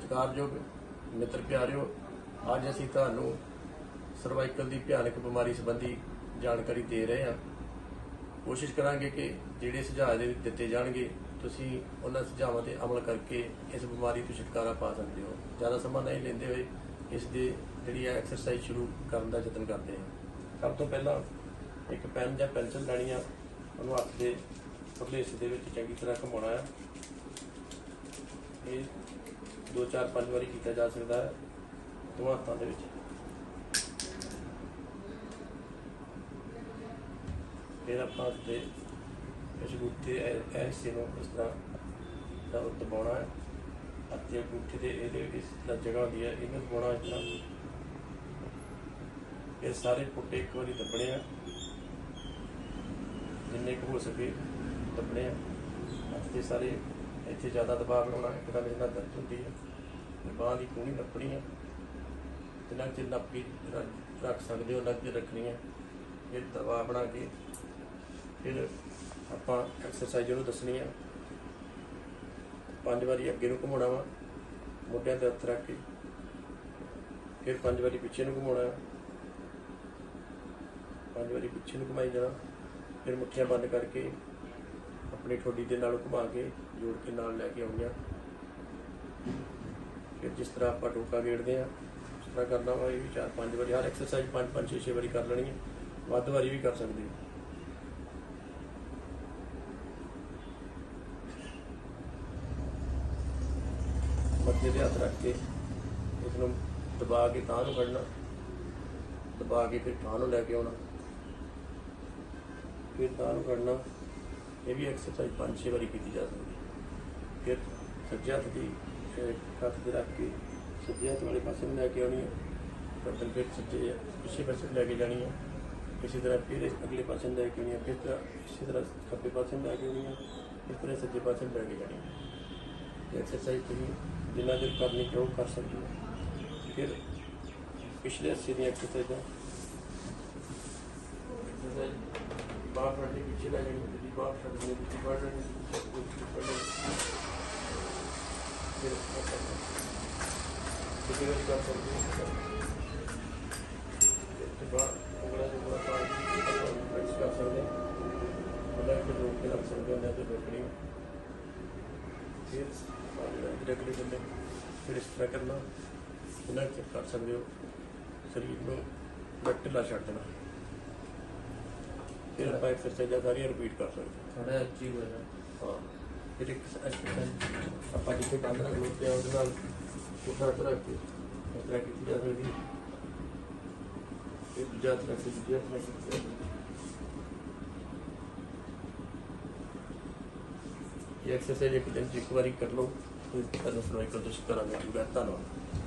ਸਤਿਕਾਰਯੋਗ ਮਿੱਤਰ ਪਿਆਰਿਓ, ਅੱਜ ਅਸੀਂ ਤੁਹਾਨੂੰ ਸਰਵਾਈਕਲ ਦੀ ਭਿਆਨਕ ਬਿਮਾਰੀ ਸੰਬੰਧੀ ਜਾਣਕਾਰੀ ਦੇ ਰਹੇ ਹਾਂ। ਕੋਸ਼ਿਸ਼ ਕਰਾਂਗੇ ਕਿ ਜਿਹੜੇ ਸੁਝਾਅ ਦੇ ਦਿੱਤੇ ਜਾਣਗੇ, ਤੁਸੀਂ ਉਹਨਾਂ ਸੁਝਾਵਾਂ ਤੇ ਅਮਲ ਕਰਕੇ ਇਸ ਬਿਮਾਰੀ ਤੋਂ ਛੁਟਕਾਰਾ ਪਾ ਸਕਦੇ ਹੋ। ਜ਼ਿਆਦਾ ਸਮਾਂ ਨਹੀਂ ਲੈਂਦੇ ਹੋਏ ਇਸ ਦੀ ਜਿਹੜੀ ਹੈ ਐਕਸਰਸਾਈਜ਼ ਸ਼ੁਰੂ ਕਰਨ ਦਾ ਯਤਨ ਕਰਦੇ ਹਾਂ। ਸਭ ਤੋਂ ਪਹਿਲਾਂ ਇੱਕ ਪੈਨ ਜਾਂ ਪੈਨਸਲ ਲੈਣੀ ਆ, ਉਹਨੂੰ ਹੱਥ ਦੇ ਉਰਲੇ ਹਿੱਸੇ ਦੇ ਵਿੱਚ ਚੰਗੀ ਤਰ੍ਹਾਂ ਘੁਮਾਉਣਾ ਆ। ਇਹ ਦੋ ਚਾਰ ਪੰਜ ਵਾਰੀ ਕੀਤਾ ਜਾ ਸਕਦਾ ਹੈ ਦੋਵਾਂ ਹੱਥਾਂ ਦੇ ਵਿੱਚ। ਫਿਰ ਆਪਾਂ ਤੇ ਇਸ ਗੁੱਠੇ ਐਸੇ ਨੂੰ ਇਸ ਤਰ੍ਹਾਂ ਦਾ ਦਬਾਉਣਾ ਹੈ ਅਤੇ ਗੁੱਠੇ ਦੇ ਇਹਦੇ ਇਸ ਦਾ ਜਗ੍ਹਾ ਹੁੰਦੀ ਹੈ, ਇਹਨੂੰ ਦਬਾਉਣਾ ਇਸ ਤਰ੍ਹਾਂ। ਇਹ ਸਾਰੇ ਪੁੱਟੇ ਇੱਕ ਵਾਰੀ ਦੱਬਣੇ ਆ। ਜਿੰਨੇ ਕੁ ਹੋ ਸਕੇ ਦੱਬਣੇ ਆ ਹੱਥ ਦੇ ਸਾਰੇ ਇੱਥੇ ਜ਼ਿਆਦਾ ਦਬਾਅ ਬਣਾਉਣਾ ਇੱਕਦਮ ਨਾਲ ਦਰਦ ਹੁੰਦੀ ਹੈ, ਤੇ ਬਾਂਹ ਦੀ ਕੂਣੀ ਨੱਪਣੀ ਹੈ ਜਿੰਨਾ ਚਿਰ ਨੱਪ ਕੇ ਰੱਖ- ਰੱਖ ਸਕਦੇ ਹੋ ਨੱਪ ਕੇ ਰੱਖਣੀ ਹੈ ਇਹ ਦਬਾਅ ਬਣਾ ਕੇ ਫਿਰ ਆਪਾਂ ਐਕਸਰਸਾਈਜ਼ ਨੂੰ ਦੱਸਣੀ ਆ ਪੰਜ ਵਾਰੀ ਅੱਗੇ ਨੂੰ ਘੁਮਾਉਣਾ ਵਾ, ਮੋਢਿਆਂ ਤੇ ਹੱਥ ਰੱਖ ਕੇ, ਫਿਰ ਪੰਜ ਵਾਰੀ ਪਿੱਛੇ ਨੂੰ ਘੁਮਾਉਣਾ ਪੰਜ ਵਾਰੀ ਪਿੱਛੇ ਨੂੰ ਘੁਮਾਈ ਜਾਣਾ, ਫਿਰ ਮੁੱਠੀਆਂ ਬੰਦ ਕਰਕੇ ਆਪਣੀ ਠੋਡੀ ਦੇ ਨਾਲ ਘੁਮਾ ਕੇ ਜੋੜ ਕੇ ਨਾਲ ਲੈ ਕੇ ਆਉਣੀਆਂ ਫਿਰ ਜਿਸ ਤਰ੍ਹਾਂ ਆਪਾਂ ਟੋਕਾ ਗੇੜਦੇ ਆ ਉਸ ਤਰ੍ਹਾਂ ਕਰਨਾ ਵਾ, ਇਹ ਵੀ ਚਾਰ ਪੰਜ ਵਾਰੀ, ਹਰ ਐਕਸਰਸਾਈਜ਼ ਪੰਜ ਪੰਜ, ਛੇ ਛੇ ਵਾਰੀ ਕਰ ਲੈਣੀ ਹੈ। ਵੱਧ ਵਾਰੀ ਵੀ ਕਰ ਸਕਦੇ ਹੋ। ਮੱਥੇ ਦੇ ਹੱਥ ਰੱਖ ਕੇ ਇਸ ਨੂੰ ਦਬਾ ਕੇ ਤਾਂ ਨੂੰ ਕੱਢਣਾ, ਦਬਾ ਕੇ ਫਿਰ ਤਾਂ ਨੂੰ ਲੈ ਕੇ ਆਉਣਾ। ਫਿਰ ਤਾਂ ਨੂੰ ਕੱਢਣਾ। ਇਹ ਵੀ ਐਕਸਰਸਾਈਜ਼ ਪੰਜ ਛੇ ਵਾਰੀ ਕੀਤੀ ਜਾ ਸਕਦੀ ਹੈ। ਫਿਰ ਸੱਜੇ ਹੱਥ ਦੀ ਹੱਥ ਦੇ ਰੱਖ ਕੇ ਸੱਜੇ ਹੱਥ ਵਾਲੇ ਪਾਸੇ ਨੂੰ ਲੈ ਕੇ ਆਉਣੀ ਹੈ। ਫਿਰ ਫਿਰ ਸੱਜੇ ਪਿੱਛੇ ਪਾਸੇ ਲੈ ਕੇ ਜਾਣੀ ਹੈ। ਇਸੇ ਤਰ੍ਹਾਂ ਫਿਰ ਅਗਲੇ ਪਾਸੇ ਨੂੰ ਲੈ ਕੇ ਆਉਣੀ ਹੈ। ਫਿਰ ਤਰ੍ਹਾਂ ਇਸੇ ਤਰ੍ਹਾਂ ਖੱਬੇ ਪਾਸੇ ਲੈ ਕੇ ਆਉਣੀ ਹੈ। ਇਸ ਤਰ੍ਹਾਂ ਸੱਜੇ ਪਾਸੇ ਲੈ ਕੇ ਜਾਣੀ ਹੈ। ਐਕਸਰਸਾਈਜ਼ ਤੁਸੀਂ ਜਿੰਨਾ ਚਿਰ ਕਰਨੀ ਚਾਹੋ ਕਰ ਸਕਦੇ ਹੋ। ਫਿਰ ਪਿਛਲੇ ਹਿੱਸੇ ਦੀਆਂ ਐਕਸਰਸਾਈਜ਼ਾਂ ਐਕਸਰਸਾਈਜ਼ ਬਾਹਰ ਫੜਨੀ ਪਿੱਛੇ ਬਾਹਰ ਫੜਨੀ ਦੂਜੀ ਬਾਹਰ ਫੜਨੀ ਦੂਜੀ ਫਿਰ ਆਪਾਂ ਕਿਤੇ ਵੀ ਕਰ ਸਕਦੇ ਹੋ ਤੇ ਬਾਹਰ ਉਂਗਲਾਂ ਦੇ ਬੜਾ ਪਾਣੀ ਪ੍ਰੈਕਟਿਸ ਕਰ ਸਕਦੇ ਹੋ ਉਹਦਾ ਇੱਕ ਰੋਕ ਸਕਦੇ ਹੋ ਨਾ ਤੇ ਫਿਰ ਡਿਰੈਕਟਲੀ ਬੰਦੇ ਫਿਰ ਇਸ ਤਰ੍ਹਾਂ ਕਰਨਾ ਇਹਨਾਂ ਚੈੱਕ ਕਰ ਸਕਦੇ ਹੋ ਸਰੀਰ ਨੂੰ ਢਿੱਲਾ ਛੱਡ ਦੇਣਾ ਫਿਰ ਆਪਾਂ ਐਕਸਰਸਾਈਜ਼ਾਂ ਸਾਰੀਆਂ ਰਿਪੀਟ ਕਰ ਸਕਦੇ ਥੋੜਾ ਉੱਚੀ ਹੋ ਜਾ ਹਾਂ ਫਿਰ ਇੱਕ ਐਕਸਰਸਾਈਜ਼ ਆਪਾਂ ਜਿੱਥੇ ਬੰਦ ਰੱਖ ਲੋ ਤੇ ਉਹਦੇ ਨਾਲ ਉੱਠਾ ਕੇ ਰੱਖ ਕੇ ਇਸ ਤਰ੍ਹਾਂ ਕੀਤੀ ਜਾ ਸਕਦੀ ਹੈ ਫਿਰ ਦੂਜਾ ਤਰ੍ਹਾਂ ਕੇ ਦੂਜਾ ਤਰ੍ਹਾਂ ਕੀਤੀ ਜਾ ਸਕਦੀ ਹੈ ਇਹ ਐਕਸਰਸਾਈਜ਼ ਇੱਕ ਦਿਨ 'ਚ ਇੱਕ ਵਾਰੀ ਕਰ ਲਓ ਫਿਰ ਤੁਹਾਨੂੰ ਸਰਵਾਈਕਲ ਤੋਂ ਛੁਟਕਾਰਾ ਮਿਲ ਜੂਗਾ ਧੰਨਵਾਦ